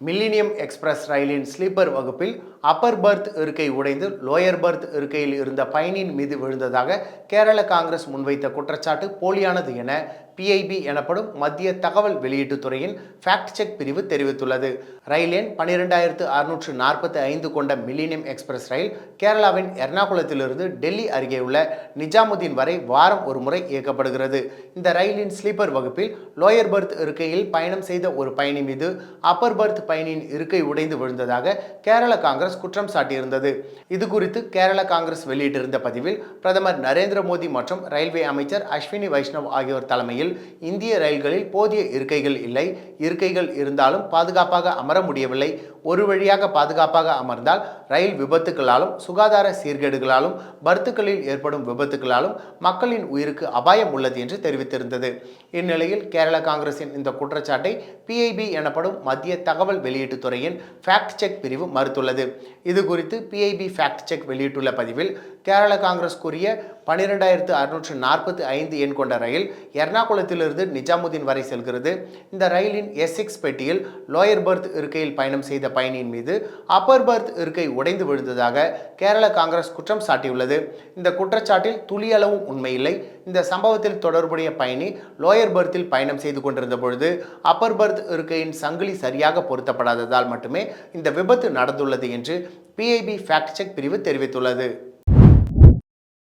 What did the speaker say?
Millennium express ரயிலின் sleeper வகுப்பில் Appar birth இருக்கை உடைந்து லோயர் பர்த் இருக்கையில் இருந்த பயணியின் மீது விழுந்ததாக கேரள காங்கிரஸ் முன்வைத்த குற்றச்சாட்டு போலியானது என பிஐபி எனப்படும் மத்திய தகவல் வெளியீட்டுத் துறையின் ஃபேக்ட் செக் பிரிவு தெரிவித்துள்ளது. ரயில் எண் பன்னிரெண்டாயிரத்து அறுநூற்று நாற்பத்தி ஐந்து கொண்ட மில்லினியம் எக்ஸ்பிரஸ் ரயில் கேரளாவின் எர்ணாகுளத்திலிருந்து டெல்லி அருகே உள்ள நிஜாமுதீன் வரை வாரம் ஒரு முறை இயக்கப்படுகிறது. இந்த ரயிலின் ஸ்லீப்பர் வகுப்பில் லோயர் பர்த் இருக்கையில் பயணம் செய்த ஒரு பயணி மீது அப்பர் பர்த் பயணியின் இருக்கை உடைந்து விழுந்ததாக கேரள காங்கிரஸ் குற்றம் சாட்டியிருந்தது. இது குறித்து கேரள காங்கிரஸ் வெளியிட்டிருந்த பதிவில் பிரதமர் நரேந்திர மோடி மற்றும் ரயில்வே அமைச்சர் அஸ்வினி வைஷ்ணவ் ஆகியோர் தலைமையில் இந்திய ரயில்களில் போதிய இருக்கைகள் இல்லை. இருக்கைகள் இருந்தாலும் பாதுகாப்பாக அமர முடியவில்லை. ஒரு வழியாக பாதுகாப்பாக அமர்ந்தால் ரயில் விபத்துகளாலும் சுகாதார சீர்கேடுகளாலும் பர்த்துக்களில் ஏற்படும் விபத்துகளாலும் மக்களின் உயிருக்கு அபாயம் உள்ளது என்று தெரிவித்திருந்தது. இந்நிலையில் கேரள காங்கிரசின் இந்த குற்றச்சாட்டை பிஐபி எனப்படும் மத்திய தகவல் வெளியீட்டுத்துறையின் ஃபேக்ட் செக் பிரிவு மறுத்துள்ளது. இது குறித்து பிஐபி ஃபேக்ட் செக் வெளியிட்டுள்ள பதிவில் கேரள காங்கிரஸ் கூறிய பன்னிரெண்டாயிரத்து அறுநூற்று நாற்பத்தி ஐந்து எண் கொண்ட ரயில் எர்ணாகுளத்திலிருந்து நிஜாமுதீன் வரை செல்கிறது. இந்த ரயிலின் எஸ் சிக்ஸ் பெட்டியில் லோயர் பர்த் இருக்கையில் பயணம் செய்த பயணியின் மீது அப்பர் பர்த் இருக்கை உடைந்து விழுந்ததாக கேரள காங்கிரஸ் குற்றம் சாட்டியுள்ளது. இந்த குற்றச்சாட்டில் துளியளவும் உண்மையில்லை. இந்த சம்பவத்தில் தொடர்புடைய பயணி லோயர் பர்த்தில் பயணம் செய்து கொண்டிருந்த பொழுது அப்பர் பர்த் இருக்கையின் சங்கிலி சரியாக பொருத்தப்படாததால் மட்டுமே இந்த விபத்து நடந்துள்ளது என்று பிஐபி ஃபேக்ட் செக் பிரிவு தெரிவித்துள்ளது.